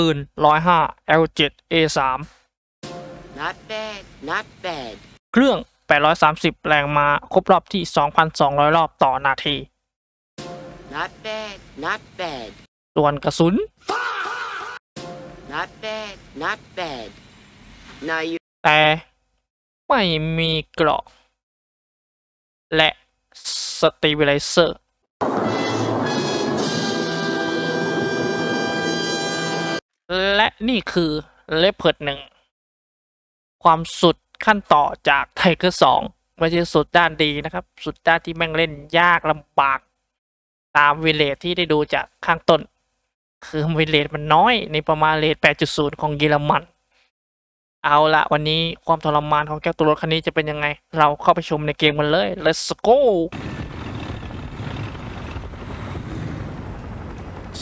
ปืน 105 L7 A3 Not bad, not bad. เครื่อง 830 แรงม้าครบรอบที่ 2,200 รอบต่อนาที Not bad, not bad. ส่วนกระสุน Not bad, not bad. Now you แต่ไม่มีเกราะ และสตีวิไลเซอร์ และนี่คือเลเพิร์ดหนึ่งความสุดขั้นต่อจากไทเกอร์สองไม่ใช่สุดด้านดีนะครับ สุดด้านที่แม่งเล่นยากลำบาก ตามวิเลทที่ได้ดูจากข้างต้น คือวิเลทมันน้อยในประมาณเลท8.0 ของเยอรมัน เอาละวันนี้ความทรมานของแก้วตัวรถคันนี้จะเป็นยังไง เราเข้าไปชมในเกมกันเลย let's go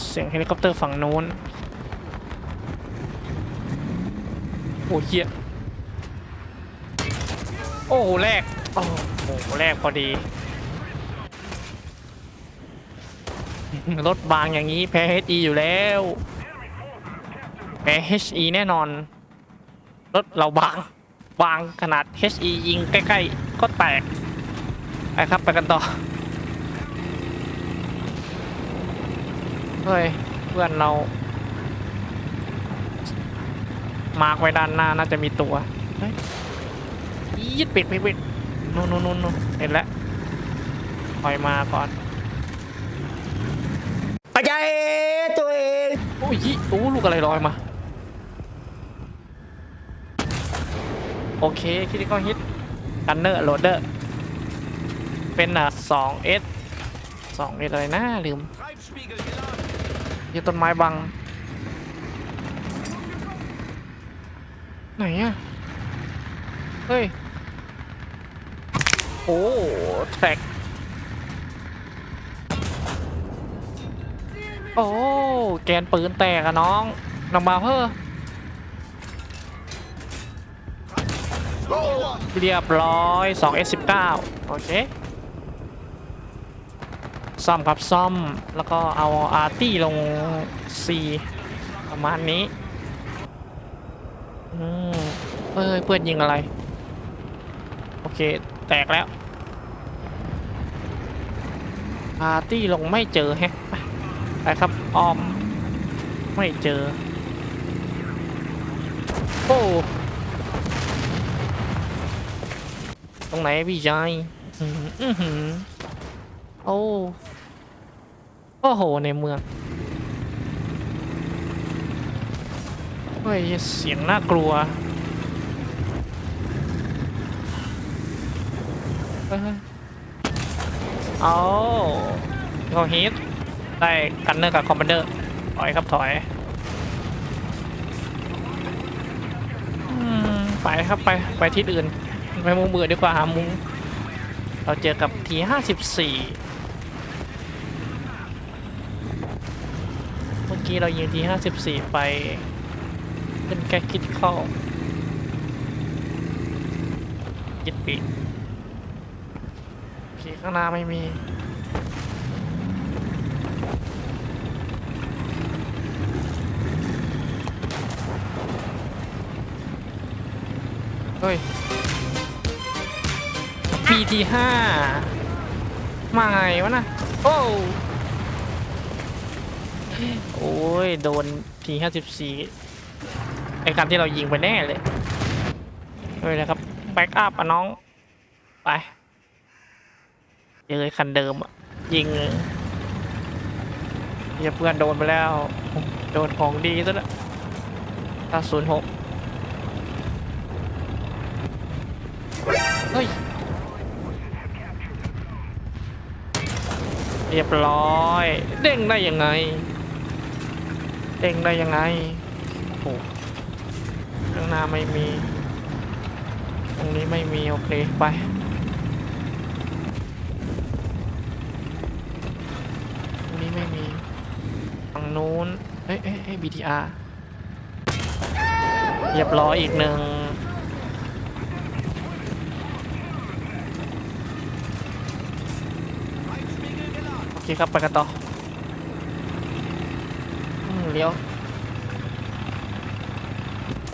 เสียงเฮลิคอปเตอร์ฝั่งนู้น โอ้เหี้ยโอ้แรกโอ้โหแรกพอดี รถบางอย่างนี้แพ้ HE อยู่แล้วแพ้ HE แน่นอน รถเราบาง บางขนาด HE ยิงใกล้ๆ ก็แตก ไปครับ ไปกันต่อ เฮ้ย เพื่อนเรา มาร์กไว้ด้านหน้าน่าจะมีตัวเฮ้ยยีดปิดปิดปิดนู่นนู่นนู่นนู่นเห็นแล้วถอยมาก่อนปัจจัยตัวเองโอ้ยยี่โอ้ลูกอะไรลอยมา โอเคคิดก็ฮิตกันเนอร์โหลดเดอร์ เป็นอะสองเอสสองเอสอะไรนะลืมยี่ต้นไม้บัง ไหนอะเฮ้ย โอ้แท็ก โอ้ แกนปืนแตกอะน้องน้องมาเพ้อเรียบร้อย 2S19 โอเค ซ่อมครับซ่อม แล้วก็เอาอาร์ตี้ลง C ประมาณนี้ อืมเอ้ยเพื่อนยิงอะไร โอเค แตกแล้วอาร์ตี้ลงไม่เจอแฮะไปครับออม ไม่เจอ โอ้ตรงไหนพี่ชายอือหือโอ้ โอ้โห ในเมือง ฮ้ยเสียงน่ากลัวเอาเขาฮิตได้กันเนอร์กับคอมมานเดอร์ถอยครับถอยอไปครับไปไปที่อื่นไปมุมเบื่อดีกว่าหามุมเราเจอกับทีห้าสิบสี่เมื่อกี้เรายิงทีห้าสิบสี่ไป แกคิดเข้ายิดปีกโอเคข้างหน้าไม่มีเฮ้ย PT ห้ามาไงวะนะโอ้โอ้ย โดน T ห้าสิบสี่ ไอคันที่เรายิงไปแน่เลยเฮ้ยนะครับแบ็กอัพอะน้อง ไปเจอไอ้คันเดิมอะยิงเลยเหี้ยเพื่อนโดนไปแล้ว โดนของดีซะแล้วตาศูนย์หกเฮ้ย เรียบร้อย เด้งได้ยังไง เด้งได้ยังไงโอ้างหน้าไม่มี ตรงนี้ไม่มี โอเค ไป ตรงนี้ไม่มีฝั่งนู้น เอ้ยเอ้ยเอ้ย BTR เรียบร้อยอีกหนึ่งโอเคครับ ไปกันต่ออืมเลี้ยว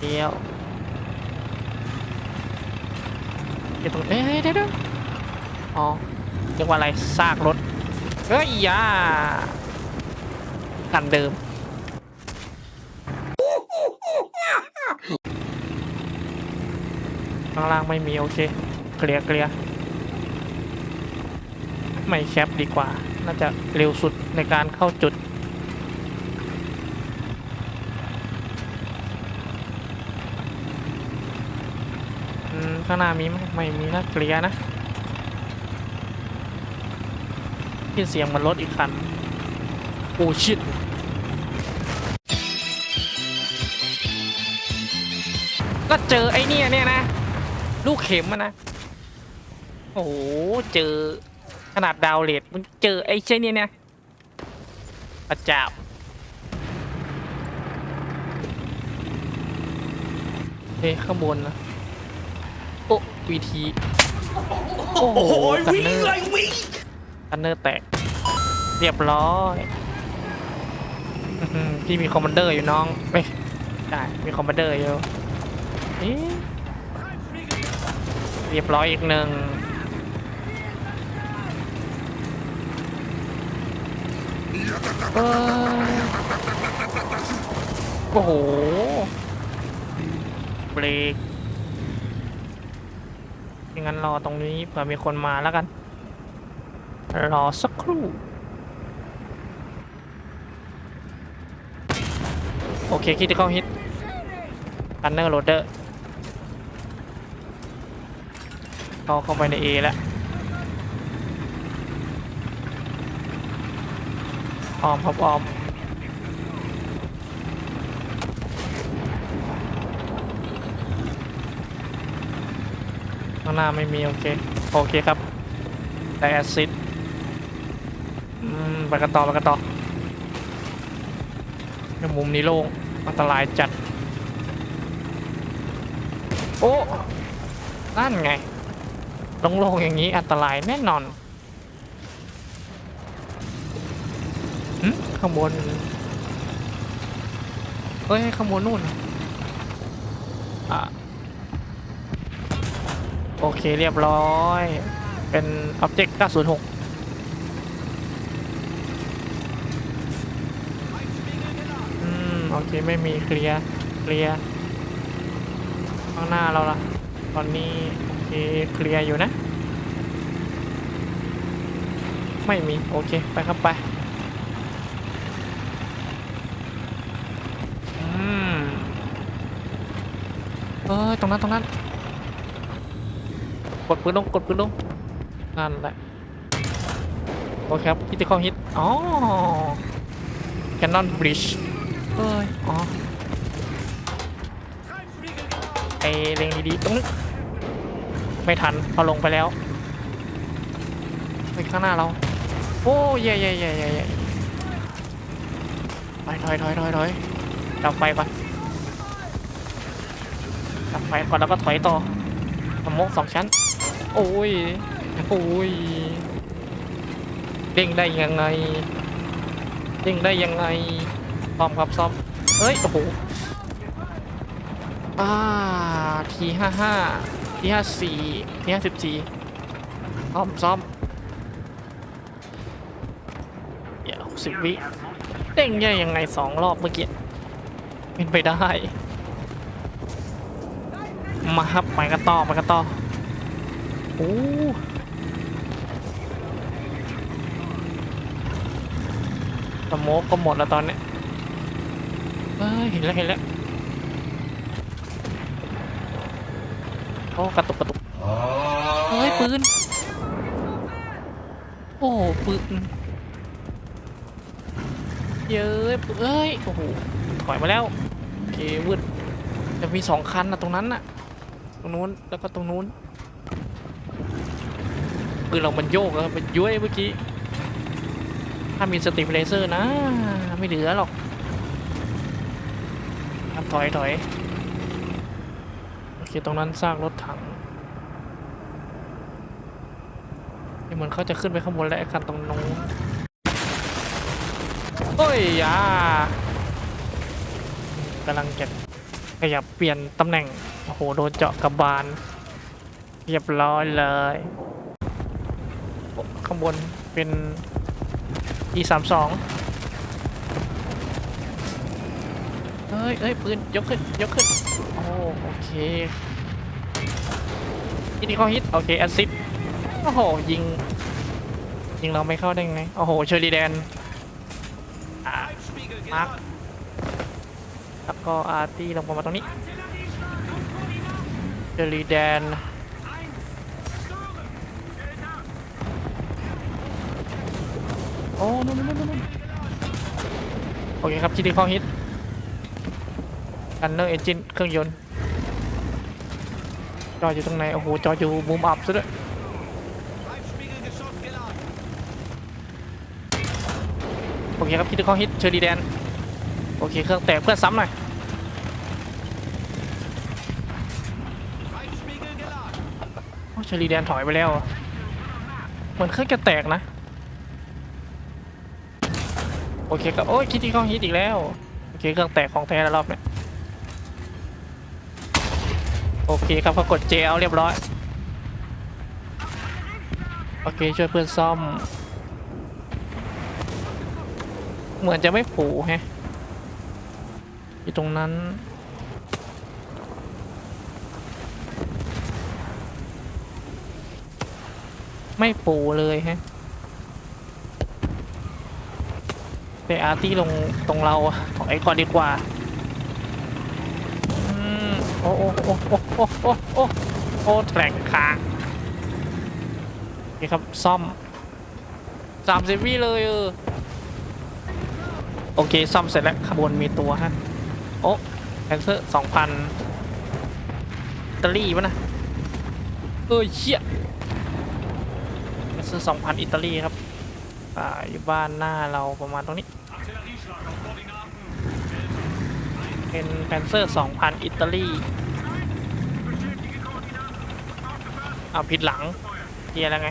เดียวเดี๋ยวตรงเอ้ยเดี๋ยวเดี๋ยวอ๋อเรียกว่าอะไรซากรถเฮ้ยยากันเดิมข้างล่างไม่มี โอเค เคลียร์เคลียร์ไม่แคปดีกว่า น่าจะเร็วสุดในการเข้าจุด ข้างหน้ามีไหมไม่มีนะเคลียร์นะที่เสียงมันรถอีกคันโอ้ชิตก็เจอไอ้เนี่ยเนี่ยนะ ลูกเข็มอะนะ โอ้โห เจอขนาดดาวเลดมันเจอไอ้เช่นนี้เนี่ยพระจ้าเฮ้ข้างบนนะ วีทีโอ้โหกันเนอร์กันเนอร์แตก เรียบร้อยอื้อหือพี่มีคอมมานเดอร์อยู่น้องเอ้ยใช่มีคอมมานเดอร์อยู่เอ๊ะเรียบร้อยอีกหนึ่งเอ้ยโอ้โหเบรก งั้นรอตรงนี้เผื่อมีคนมาแล้วกัน รอสักครู่ โอเคคิดที่เข้าฮิตกันเนอร์โรเดอร์เข้าเข้าไปใน A แล้วออมครับออมางหน้าไม่มีโอเคโอเคครับได้แอซิดอืมไปกันต่อไปกันต่อมุมนี้โล่งอันตรายจัด โอ้ นั่นไงโล่งๆอย่างนี้อันตรายแน่นอนหึข้างบนเฮ้ยข้างบนนู่นอะ โอเคเรียบร้อย เป็น Object 906อืมโอเค ไม่มีเคลียร์เคลียร์ข้างหน้าเราละตอนนี้โอเคเคลียร์อยู่นะ ไม่มี โอเค ไปครับไปอืมเอ้ยตรงนั้น ตรงนั้น กดปืนลงกดปืนลงนั่นแหละโอเคครับฮิตที่ข้อฮิตอ๋อ Cannon Bridge เอ้ยอ๋อไอเล็งดีๆตรงไม่ทันเอาลงไปแล้วไปข้างหน้าเรา โอ้ยเย่เย่เย่เย่เย่ถอยถอยถอยถอยถอยดับไฟก่อนดับไฟก่อนแล้วก็ถอยต่อ สมกสองชั้น โอ้ย โอ้ย เด้งได้ยังไง เด้งได้ยังไงซ่อมครับซ่อมเฮ้ย โอ้โหอ่าทีห้าห้าทีห้าสี่ทีห้าสิบสี่ซ่อมซ่อมเดี๋ยวสิบวิเด้งได้ยังไงสองรอบเมื่อกี้เป็นไปได้ มาครับไปกันต่อไปกันต่อโอ้สโมกก็หมดแล้วตอนนี้เอ้ยเห็นแล้วเห็นแล้วโอ้กระตุกกระตุกเฮ้ยปืน โอ้ปืนเย้ยปืนเอ้ยโอ้โหถอยมาแล้วโอเควืดจะมีสองคันนะตรงนั้นน่ะ รงนู้นแล้วก็ตรงนู้นปืนเรามันโยกอะมันย้วยเมื่อกี้ ถ้ามีสติเลเซอร์นะ ไม่เหลือหรอกถอยถอยโอเคตรงนั้นซากรถถังเหมือนเขาจะขึ้นไปข้างบนแล้วไอ้คันตรงนู้นโอ้ยยากำลังจะไปยับเปลี่ยนตำแหน่ง โอ้โหโดนเจาะกระบาล เรียบร้อยเลย ข้างบนเป็น e 3 2เฮ้ยเฮ้ยปืน ยกขึ้น ยกขึ้น โอ้โอเคทีนี้เขาฮิต โอเคแอซิดโอ้โห ยิง ยิงเราไม่เข้าได้ไง โอ้โหเชอรีแดนอ่ามาร์คแล้วก็อาร์ตี้ลงมาตรงนี้ เชอรีแดนโอ้นู่นนู่นนู่นนู่นโอเคครับที่ดีคอฮิตกันเนอร์เอนจินเครื่องยนต์ จออยู่ตรงไหน โอ้โห จออยู่มุมอับซะด้วยโอเคครับที่ดีคอฮิตเชอรีแดน โอเค เครื่องแตกเพื่อนซ้ำหน่อย โอ้เชอรีแดนถอยไปแล้วเหมือนเครื่องจะแตกนะ โอเคก็โอ้ยคิดที่เขาฮิตอีกแล้ว โอเคเครื่องแตกของแท้แล้วรอบเนี้ยโอเคครับเขากดเจเอาเรียบร้อย โอเคช่วยเพื่อนซ่อม เหมือนจะไม่ผูแฮะอยู่ตรงนั้น ไม่ปูเลยฮะไปอาร์ตี้ลงตรงเราของไอ้ก่อนดีกว่าอืมโอ้โอ้โอ้โอ้โอ้โอ้โอ้โอ้แถลงค้างโอเครับซ่อมสามสิบวิเลยเออโอเคซ่อมเสร็จแล้วขบวนมีตัวฮะโอ้แคนเซอร์สองพันอิตาลีปะนะเอ้ยเชี่ย ซื้อ2,000 อิตาลีครับ อ่า อยู่บ้านหน้าเราประมาณตรงนี้ เป็นแพนเซอร์ 2,000 อิตาลี เอาผิดหลังเกียร์แล้วไง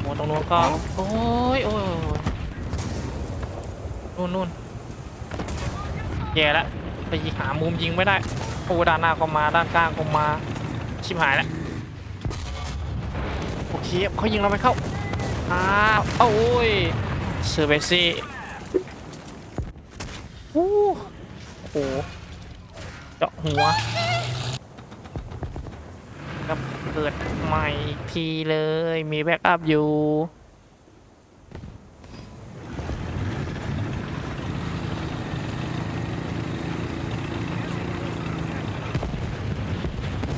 โมตรงนู้นก็ โอ้ยโอ้ยนู่นนู่นแย่แล้วไปหามุมยิงไม่ได้โอ้ด้านหน้าก็มาด้านกลางก็มา ชิบหายแล้ว โอเคเขายิงเราไม่เข้าอ้าวโอ้ยเซอร์เบซี่โอ้โหเจาะหัวกับเกิดใหม่อีกทีเลย มีแบ็กอัพอยู่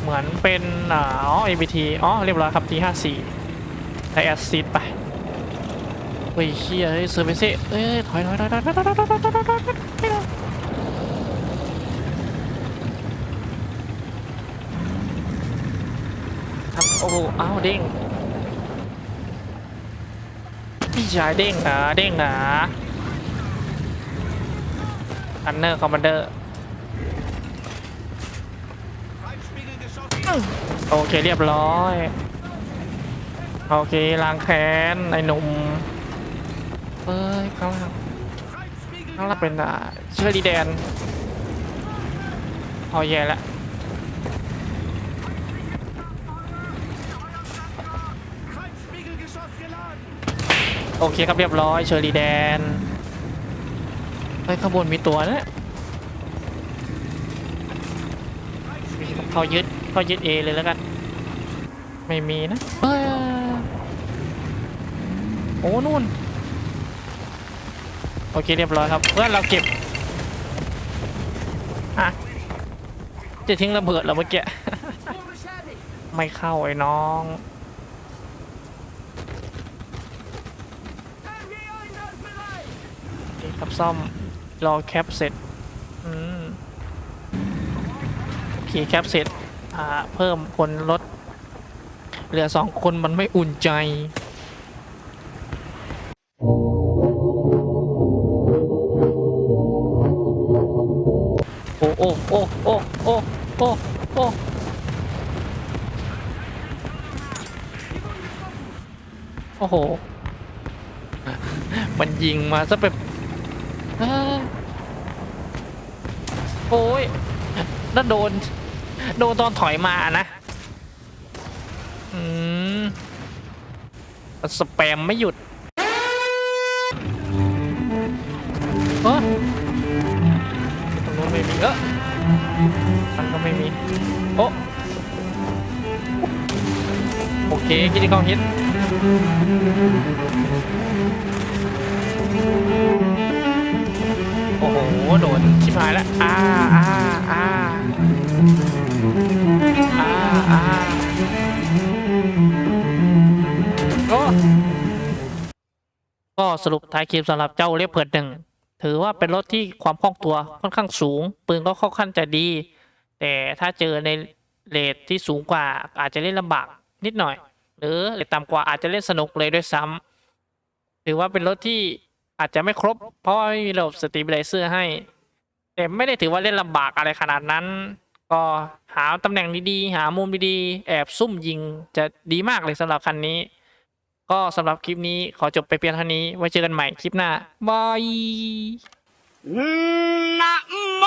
เหมือนเป็นอ่าอ๋อ ABT อ๋อ เรียบร้อยครับ T54 ได้แอสซิดไปเฮ้ยเชี่ยเฮ้ยเซอร์เวเซ่เอ้ยถอยถอยถอยถอยถอยถอยถอยถอยถอยถอยถอยไม่ได้ครับโอ้โหอ้าวเด้งพี่ชายเด้งนะเด้งนะอันเนอร์คอมมานเดอร์โอเคเรียบร้อย โอเคล้างแค้นไอ้หนุ่มเอ้ยข้างล่างข้างล่างเป็นอ่าเชอร์ดีแดนพอแย่แล้วโอเคครับเรียบร้อยเชอร์ดีแดนเฮ้ยข้างบนมีตัวนะเขายึดเขายึดเอเลยแล้วกัน ไม่มีนะเอ้ยโอ้นู่นโอเคเรียบร้อยครับ เพื่อนเราเก็บอะจะทิ้งระเบิดเหราเมื่อกี้ ไม่เข้าไอ้น้องโอเคครับซ่อมรอแคปเสร็จอืมโอเคแคปเสร็จอ่าเพิ่มคนลดเหลือสองคนมันไม่อุ่นใจ อ้โห มันยิงมาซะแบบโอ้ยแล้วโดน โดนตอนถอยมานะอืมสแปมไม่หยุดเออตรงนู้นไม่มีเออมันก็ไม่มีโอ้โอเคกิจกรรมฮิต โอ้โห โดนชิบหายแล้วอ่าอ่าอ่าอ่าอ่าโอก็สรุปท้ายคลิปสำหรับเจ้าเรียบเพิดหนึ่ง ถือว่าเป็นรถที่ความคล่องตัวค่อนข้างสูง ปืนก็ค่อนข้างจะดี แต่ถ้าเจอในเลทที่สูงกว่าอาจจะเล่นลำบากนิดหน่อย หรือเลทต่ำกว่าอาจจะเล่นสนุกเลยด้วยซ้ำถือว่าเป็นรถที่อาจจะไม่ครบ เพราะว่าไม่มีระบบสตรีมไลเซอร์ให้ แต่ไม่ได้ถือว่าเล่นลำบากอะไรขนาดนั้น ก็หาตำแหน่งดีๆ หามุมดีๆ แอบซุ่มยิงจะดีมากเลยสำหรับคันนี้ ก็สำหรับคลิปนี้ขอจบไปเพียงเท่านี้ไว้เจอกันใหม่คลิปหน้าบายนะโม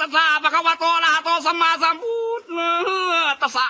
ตัสสะภะคะ วะโตอะระหะโตสัมมาสัมพุทธตัสสะ